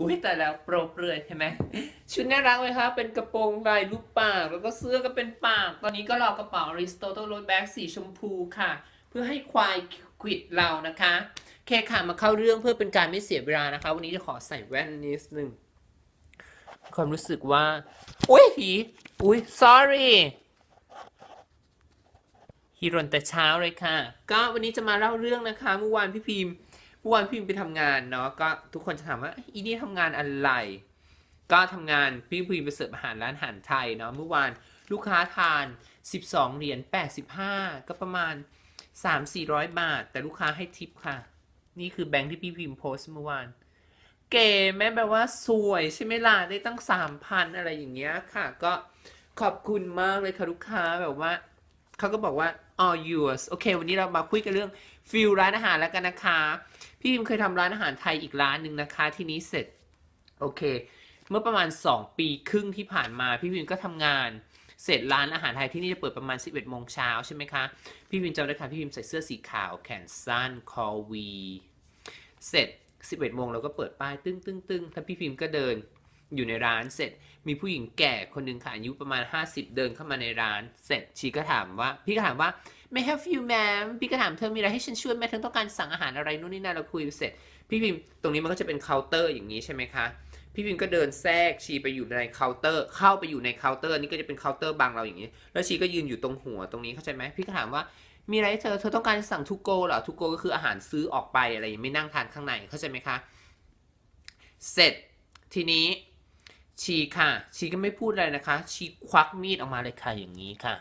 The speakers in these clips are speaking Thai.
อุ้ยแต่แล้วโปรเปลือยใช่ไหมชุดน่ารักเลยครับเป็นกระโปรงลายรูปปาก แล้วก็เสื้อก็เป็นปาก ตอนนี้ก็รอกระเป๋า Aristotle Road Bag สีชมพูค่ะ เพื่อให้ควายควิดเรานะคะโอเคค่ะมาเข้าเรื่องเพื่อเป็นการไม่เสียเวลานะคะ วันนี้จะขอใส่แว่นนิดนึงความรู้สึกว่า อุ้ยผีอุ้ย sorry ฮีรนแต่เช้าเลยค่ะ ก็วันนี้จะมาเล่าเรื่องนะคะ เมื่อวานพี่พิมพ์ เมื่อวานพี่พิมพ์ไปทำงานเนาะก็ทุกคนจะถามว่าอีนี่ทำงานอะไร ก็ทำงานพี่พิมพ์ไปเสิร์ฟอาหารร้านอาหารไทยเนาะเมื่อวานลูกค้าทาน 12 เหรียญ85 ก็ประมาณ 3-400 บาท แต่ลูกค้าให้ทิปค่ะ นี่คือแบงค์ที่พี่พิมพ์โพสต์เมื่อวาน เก๋แม่แบบว่าสวยใช่ไหมล่ะ ได้ตั้ง 3,000 อะไรอย่างเงี้ยค่ะ ก็ขอบคุณมากเลยค่ะลูกค้าแบบว่า เขาก็บอกว่า all yours โอเค วันนี้เรามาคุยกันเรื่อง ฟิลร้านอาหารแล้วกันนะคะ พี่พิมเคยทำร้านอาหารไทยอีกร้านหนึ่งนะคะ ที่นี้เสร็จโอเค เมื่อประมาณ 2 ปีครึ่งที่ผ่านมาพี่พิมก็ทำงานเสร็จร้านอาหารไทยที่นี่จะเปิดประมาณ 11โมงเช้าใช่ไหมคะ พี่พิมจำได้ค่ะพี่พิมใส่เสื้อสีขาวแขนสั้นคอวีเสร็จ 11โมงเราก็เปิดป้ายตึ้งตึ้งตึ้งถ้าพี่พิมก็เดินอยู่ในร้านเสร็จ มีผู้หญิงแก่คนหนึ่งค่ะอายุประมาณ 50 เดินเข้ามาในร้าน เสร็จชีก็ถามว่า พี่ก็ถามว่า may help you ma'am พี่ก็ถามเธอมีอะไรให้ฉันช่วยไหมเธอต้องการสั่งอาหารอะไรนู่นนี่นั่นเราคุยเสร็จ พี่พิมตรงนี้มันก็จะเป็นเคาน์เตอร์อย่างนี้ใช่ไหมคะ พี่พิมก็เดินแทรกชีไปอยู่ในเคาน์เตอร์ เข้าไปอยู่ในเคาน์เตอร์นี่ก็จะเป็นเคาน์เตอร์บังเราอย่างนี้ แล้วชีก็ยืนอยู่ตรงหัวตรงนี้เข้าใจไหมพี่ก็ถามว่ามีอะไรเธอเธอต้องการสั่งทูโกเหรอทูโกก็คืออาหารซื้อออกไปอะไรอย่างไม่นั่งทานข้างในเข้าใจไหมคะ เสร็จทีนี้ชีค่ะ ชีก็ไม่พูดอะไรนะคะ ชีควักมีดออกมาเลยค่ะอย่างนี้ค่ะ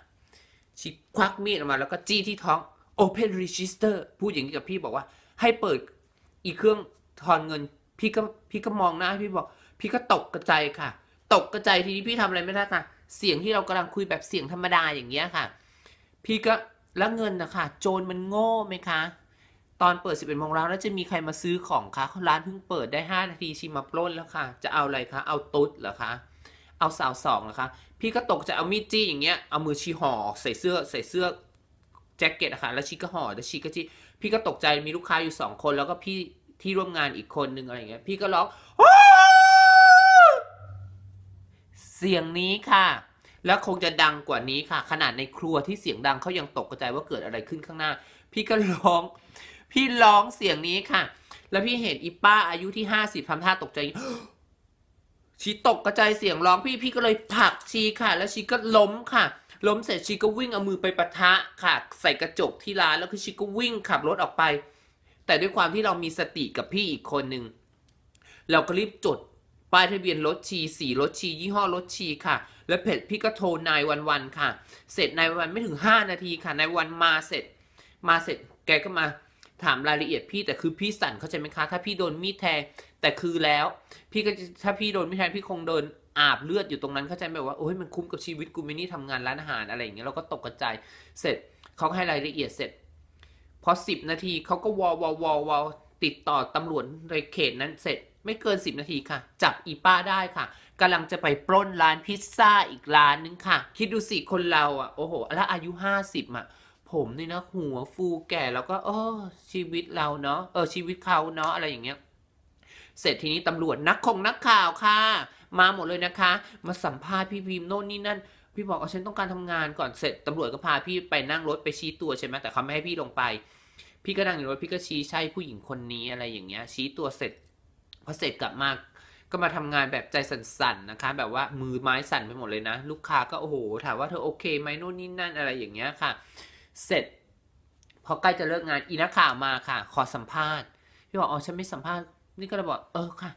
ชีควักมีดออกมาแล้วก็จี้ที่ท้อง Open Register พูดอย่างนี้กับพี่บอกว่า ให้เปิดอีเครื่องทอนเงิน พี่ก็พี่ก็มองหน้าพี่บอก พี่ก็ตกกระจายค่ะ ตกกระจายทีนี้พี่ทำอะไรไม่ได้ค่ะ เสียงที่เรากำลังคุยแบบเสียงธรรมดาอย่างเงี้ยค่ะ พี่ก็แล้วเงินนะคะโจรมันโง่ไหมคะ ตอนเปิด 11โมงแล้วแล้วจะมีใครมาซื้อของคะร้านเพิ่งเปิดได้ 5 นาทีชิมมาปล้นแล้วค่ะ จะเอาอะไรคะ เอาตุ๊ดเหรอคะ เอาสาวสองเหรอคะ พี่ก็ตกจะเอามีดจี้อย่างเงี้ย เอามือชีห่อใส่เสื้อใส่เสื้อแจ็คเก็ตอะค่ะแล้วชีก็ห่อแล้วชีก็จี้พี่ก็ตกใจมีลูกค้าอยู่สองคน แล้วก็พี่ที่ร่วมงานอีกคนนึงอะไรเงี้ย พี่ก็ร้องเสียงนี้ค่ะ แล้วคงจะดังกว่านี้ค่ะ ขนาดในครัวที่เสียงดังเขายังตกกระจว่าเกิดอะไรขึ้นข้างหน้า พี่ก็ร้อง พี่ร้องเสียงนี้ค่ะ แล้วพี่เห็นอีป้าอายุที่ห้าสิบทำท่าตกใจ ชีตกกระจายเสียงร้องพี่พี่ก็เลยผลักชีค่ะ แล้วชีก็ล้มค่ะ ล้มเสร็จชีก็วิ่งเอามือไปปะทะค่ะ ใส่กระจกที่ร้านแล้วคือชีก็วิ่งขับรถออกไป แต่ด้วยความที่เรามีสติกับพี่อีกคนหนึ่งเราก็รีบจดป้ายทะเบียนรถชีสีรถชี ยี่ห้อรถชีค่ะ แล้วเพจพี่ก็โทรนายวันวันๆค่ะ เสร็จนายวันวันไม่ถึง 5 นาทีค่ะนายวันมาเสร็จ มาเสร็จแกก็มา ถามรายละเอียดพี่แต่คือพี่สั่นเข้าใจไหมคะ ถ้าพี่โดนมีดแทงแต่คือแล้ว พี่ก็จะถ้าพี่โดนมีดแทงพี่คงโดนอาบเลือดอยู่ตรงนั้นเข้าใจไหมว่าโอ้ยมันคุ้มกับชีวิตกูไม่นี่ทำงานร้านอาหารอะไรอย่างเงี้ยเราก็ตกกระจายเสร็จเขาให้รายละเอียดเสร็จพอสิบนาทีเขาก็วอลวอลวอลวอลติดต่อตำรวจในเขตนั้นเสร็จไม่เกินสิบนาทีค่ะ จับอีป้าได้ค่ะกำลังจะไปปล้นร้านพิซซ่าอีกร้านนึงค่ะ คิดดูสิคนเราอะโอ้โห แล้วอายุห้าสิบอะ ผมนี่นะหัวฟูแก่แล้วก็เออชีวิตเราเนาะเออชีวิตเขาเนาะอะไรอย่างเงี้ยเสร็จทีนี้ตำรวจนักคงนักข่าวค่ะ มาหมดเลยนะคะ มาสัมภาษณ์พี่พิมพ์โน่นนี่นั่น พี่บอกเอาฉันต้องการทำงานก่อนเสร็จตำรวจก็พาพี่ไปนั่งรถไปชี้ตัวใช่ไหมแต่เขาไม่ให้พี่ลงไป พี่ก็นั่งอยู่รถพี่ก็ชี้ใช่ผู้หญิงคนนี้อะไรอย่างเงี้ย ชี้ตัวเสร็จพอเสร็จกลับมาก็มาทำงานแบบใจสั่นๆนะคะ แบบว่ามือไม้สั่นไปหมดเลยนะ ลูกค้าก็โอ้โหถามว่าเธอโอเคไหมโน่นนี่นั่นอะไรอย่างเงี้ยค่ะ เสร็จ พอใกล้จะเลิกงานอีนักข่าวมาค่ะ ขอสัมภาษณ์ พี่บอกอ๋อฉันไม่สัมภาษณ์ นี่ก็เลยบอกเออค่ะ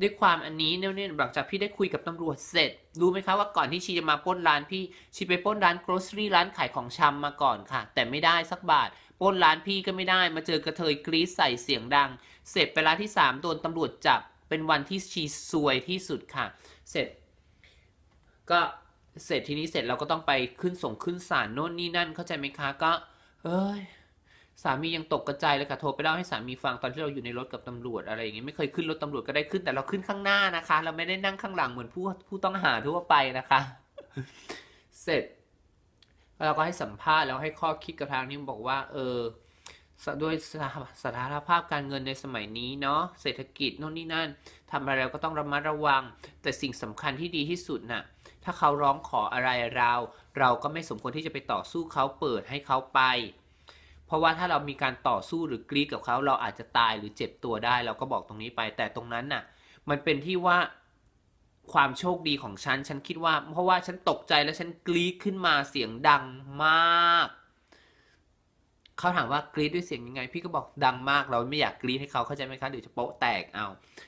ด้วยความอันนี้เนี่ยเนี่ยหลังจากพี่ได้คุยกับตำรวจเสร็จ รู้ไหมคะว่าก่อนที่ชีจะมาป้นร้านพี่ ชีไปป้นร้าน grocery ร้านขายของชำมาก่อนค่ะ แต่ไม่ได้สักบาทป้นร้านพี่ก็ไม่ได้ มาเจอกระเทยกรี๊ดใส่เสียงดัง เสร็จไปร้านที่สามโดนตำรวจจับ เป็นวันที่ชีซวยที่สุดค่ะ เสร็จ ก็ เสร็จทีนี้เสร็จเราก็ต้องไปขึ้นส่งขึ้นศาลโน่นนี่นั่นเข้าใจไหมคะก็เอ้ยสามียังตกกระจายเลยค่ะโทรไปเล่าให้สามีฟังตอนที่เราอยู่ในรถกับตำรวจอะไรอย่างเงี้ยไม่เคยขึ้นรถตำรวจก็ได้ขึ้นแต่เราขึ้นข้างหน้านะคะ เราไม่ได้นั่งข้างหลังเหมือนผู้ผู้ต้องหาทั่วไปนะคะ เสร็จเราก็ให้สัมภาษณ์แล้วให้ข้อคิดกับทางนี้บอกว่า เออด้วยสถานภาพการเงินในสมัยนี้เนาะเศรษฐกิจโน่นนี่นั่นทำอะไรเราก็ต้องระมัดระวัง แต่สิ่งสำคัญที่ดีที่สุดน่ะ ถ้าเขาร้องขออะไรเรา เราก็ไม่สมควรที่จะไปต่อสู้เขาเปิดให้เขาไป เพราะว่าถ้าเรามีการต่อสู้หรือกรีดกับเขาเราอาจจะตายหรือเจ็บตัวได้ เราก็บอกตรงนี้ไป แต่ตรงนั้นน่ะ มันเป็นที่ว่าความโชคดีของฉัน ฉันคิดว่า เพราะว่าฉันตกใจแล้วฉันกรีดขึ้นมาเสียงดังมาก เขาถามว่ากรีดด้วยเสียงยังไง พี่ก็บอกดังมากเราไม่อยากกรีดให้เขาเข้าใจไหมคะเดี๋ยวจะโป๊ะแตกเอา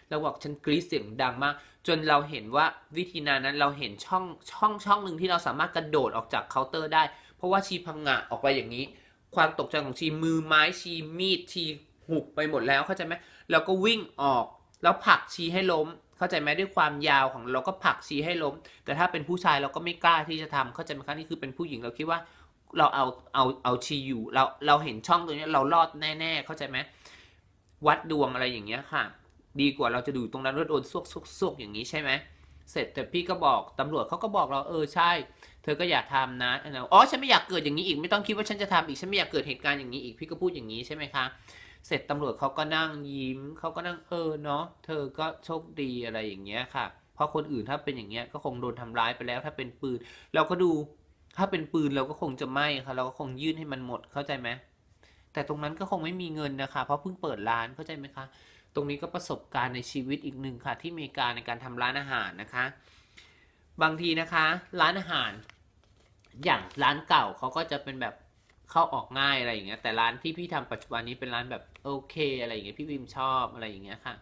แล้วบอกฉันกรีดเสียงดังมาก จนเราเห็นว่าวิธีนานั้นเราเห็นช่องช่องช่องหนึ่งที่เราสามารถกระโดดออกจากเคาน์เตอร์ได้ เพราะว่าชีพังงะออกไปอย่างนี้ ความตกใจของชีมือไม้ชีมีดชีหุบไปหมดแล้วเข้าใจไหมเราก็วิ่งออก แล้วผลักชีให้ล้ม เข้าใจไหมด้วยความยาวของเราก็ผลักชีให้ล้ม แต่ถ้าเป็นผู้ชายเราก็ไม่กล้าที่จะทำเข้าใจไหมคะนี่คือเป็นผู้หญิงเราคิดว่า เราเอาเอาเอาชีอยู่เราเราเห็นช่องตรงนี้เรารอดแน่ ๆ เข้าใจไหมวัดดวงอะไรอย่างเงี้ยค่ะ ดีกว่าเราจะดูตรงนั้นแล้วโดนซวกซวกซวกอย่างนี้ใช่ไหมเสร็จแต่พี่ก็บอกตำรวจเขาก็บอกเราเออใช่ เธอก็อย่าทำนะอ๋อฉันไม่อยากเกิดอย่างนี้อีกไม่ต้องคิดว่าฉันจะทำอีกฉันไม่อยากเกิดเหตุการณ์อย่างนี้อีกพี่ก็พูดอย่างนี้ใช่ไหมคะเสร็จตำรวจเขาก็นั่งยิ้มเขาก็นั่งเออเนาะเธอก็โชคดีอะไรอย่างเงี้ยค่ะ เพราะคนอื่นถ้าเป็นอย่างเงี้ยก็คงโดนทำร้ายไปแล้วถ้าเป็นปืนเราก็ดู ถ้าเป็นปืนเราก็คงจะไม่ค่ะเราก็คงยื่นให้มันหมดเข้าใจไหมแต่ตรงนั้นก็คงไม่มีเงินนะคะ เพราะเพิ่งเปิดร้านเข้าใจไหมคะ ตรงนี้ก็ประสบการณ์ในชีวิตอีกหนึ่งค่ะ ที่อเมริกาในการทำร้านอาหารนะคะ บางทีนะคะ ร้านอาหาร อย่างร้านเก่าเขาก็จะเป็นแบบเข้าออกง่ายอะไรอย่างเงี้ยแต่ร้านที่พี่ทำปัจจุบันนี้เป็นร้านแบบโอเคอะไรอย่างเงี้ยพี่พิมชอบอะไรอย่างเงี้ยค่ะ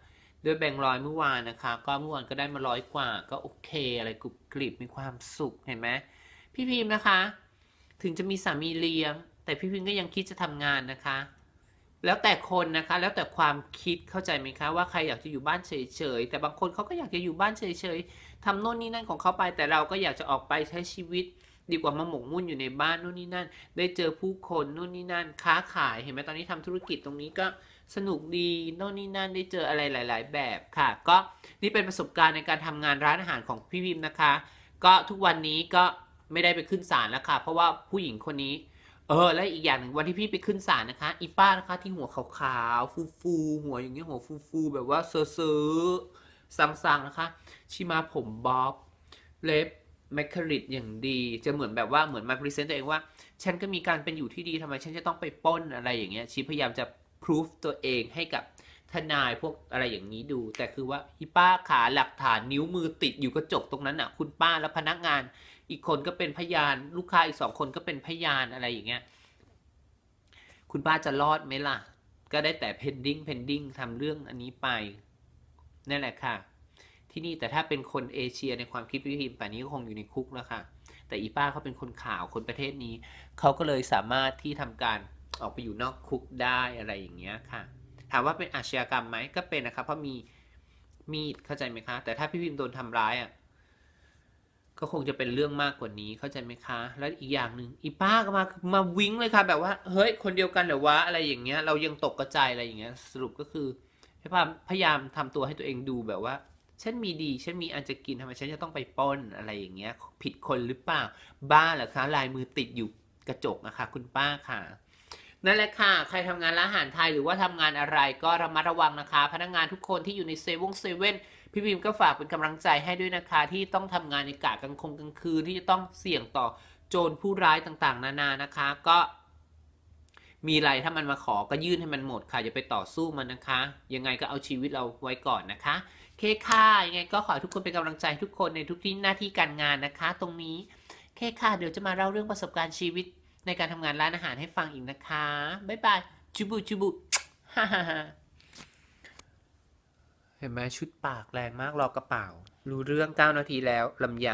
ด้วยแบงร้อยเมื่อวานนะคะ ก็เมื่อวานก็ได้มาร้อยกว่า ก็โอเค อะไรกรุบกริบมีความสุขเห็นไหม พี่พิมนะคะ ถึงจะมีสามีเลี้ยง แต่พี่พิมก็ยังคิดจะทำงานนะคะ แล้วแต่คนนะคะ แล้วแต่ความคิดเข้าใจไหมคะ ว่าใครอยากจะอยู่บ้านเฉยๆแต่บางคนเขาก็อยากจะอยู่บ้านเฉยๆทำโน่นนี่นั่นของเขาไป แต่เราก็อยากจะออกไปใช้ชีวิต ดีกว่ามาหมกมุ่นอยู่ในบ้านโน่นนี่นั่น ได้เจอผู้คนโน่นนี่นั่น ค้าขายเห็นไหมตอนนี้ทำธุรกิจตรงนี้ก็สนุกดีโน่นนี่นั่นได้เจออะไรหลาย ๆ แบบค่ะ ก็นี่เป็นประสบการณ์ในการทำงานร้านอาหารของพี่พิมนะคะ ก็ทุกวันนี้ก็ ไม่ได้ไปขึ้นศาลแล้วค่ะ เพราะว่าผู้หญิงคนนี้ เออ และอีกอย่างหนึ่งวันที่พี่ไปขึ้นศาลนะคะ อีป้านะคะที่หัวขาวๆ ฟูๆ หัวอย่างเงี้ยหัวฟูๆ แบบว่าเซอร์ๆสังๆนะคะ ชิมาผมบ๊อบ เล็บแมคคาริดอย่างดี จะเหมือนแบบว่าเหมือนมาพรีเซนต์ตัวเองว่า ฉันก็มีการเป็นอยู่ที่ดีทำไมฉันจะต้องไปป้นอะไรอย่างเงี้ยชีพยายามจะพิสูจตัวเองให้กับทนายพวกอะไรอย่างนี้ดู แต่คือว่าอีป้าขาหลักฐานนิ้วมือติดอยู่กระจกตรงนั้นอะ คุณป้าและพนักงาน อีกคนก็เป็นพยาน ลูกค้าอีกสองคนก็เป็นพยานอะไรอย่างเงี้ย คุณป้าจะรอดไหมล่ะ ก็ได้แต่ pending pending ทำเรื่องอันนี้ไป นั่นแหละค่ะ ที่นี่แต่ถ้าเป็นคนเอเชียในความคิดพี่พิมป่านนี้ก็คงอยู่ในคุกแล้วค่ะ แต่อีป้าเขาเป็นคนข่าวคนประเทศนี้ เขาก็เลยสามารถที่ทำการออกไปอยู่นอกคุกได้อะไรอย่างเงี้ยค่ะ ถามว่าเป็นอาชญากรรมไหมก็เป็นนะครับเพราะมีมีดเข้าใจไหมคะ แต่ถ้าพี่พิมโดนทำร้ายอะ ก็คงจะเป็นเรื่องมากกว่านี้เข้าใจไหมคะ แล้วอีกอย่างหนึ่งอีป้าก็มามาวิ้งเลยค่ะ แบบว่า เฮ้ย คนเดียวกันเหรอวะอะไรอย่างเงี้ย เรายังตกกระจายอะไรอย่างเงี้ย สรุปก็คือพยายามพยายามทำตัวให้ตัวเองดูแบบว่า ฉันมีดี ฉันมีอันจะกินทำไมฉันจะต้องไปปล้นอะไรอย่างเงี้ย ผิดคนหรือเปล่า บ้าเหรอคะ ลายมือติดอยู่กระจกนะคะ คุณป้าค่ะ นั่นแหละค่ะ ใครทำงานร้านอาหารไทยหรือว่าทำงานอะไรก็ระมัดระวังนะคะ พนักงานทุกคนที่อยู่ในเซเว่นเซเว่นพี่พิมก็ฝากเป็นกำลังใจให้ด้วยนะคะ ที่ต้องทำงานในกะกลางคงกลางคืนที่จะต้องเสี่ยงต่อโจรผู้ร้ายต่างๆ นานานะคะ ก็ มีอะไรถ้ามันมาขอก็ยื่นให้มันหมดค่ะอย่าไปต่อสู้มันนะคะ ยังไงก็เอาชีวิตเราไว้ก่อนนะคะเคค่ะยังไงก็ขอทุกคนเป็นกำลังใจทุกคนในทุกที่หน้าที่การงานนะคะ ตรงนี้เคค่ะเดี๋ยวจะมาเล่าเรื่องประสบการณ์ชีวิต ในการทำงานร้านอาหารให้ฟังอีกนะคะ บ๊ายบาย จุบุจุบุฮ่าฮ่าฮ่าเห็นไหมชุดปากแรงมากรอกระเป๋า รู้เรื่อง 9 นาทีแล้วลำไย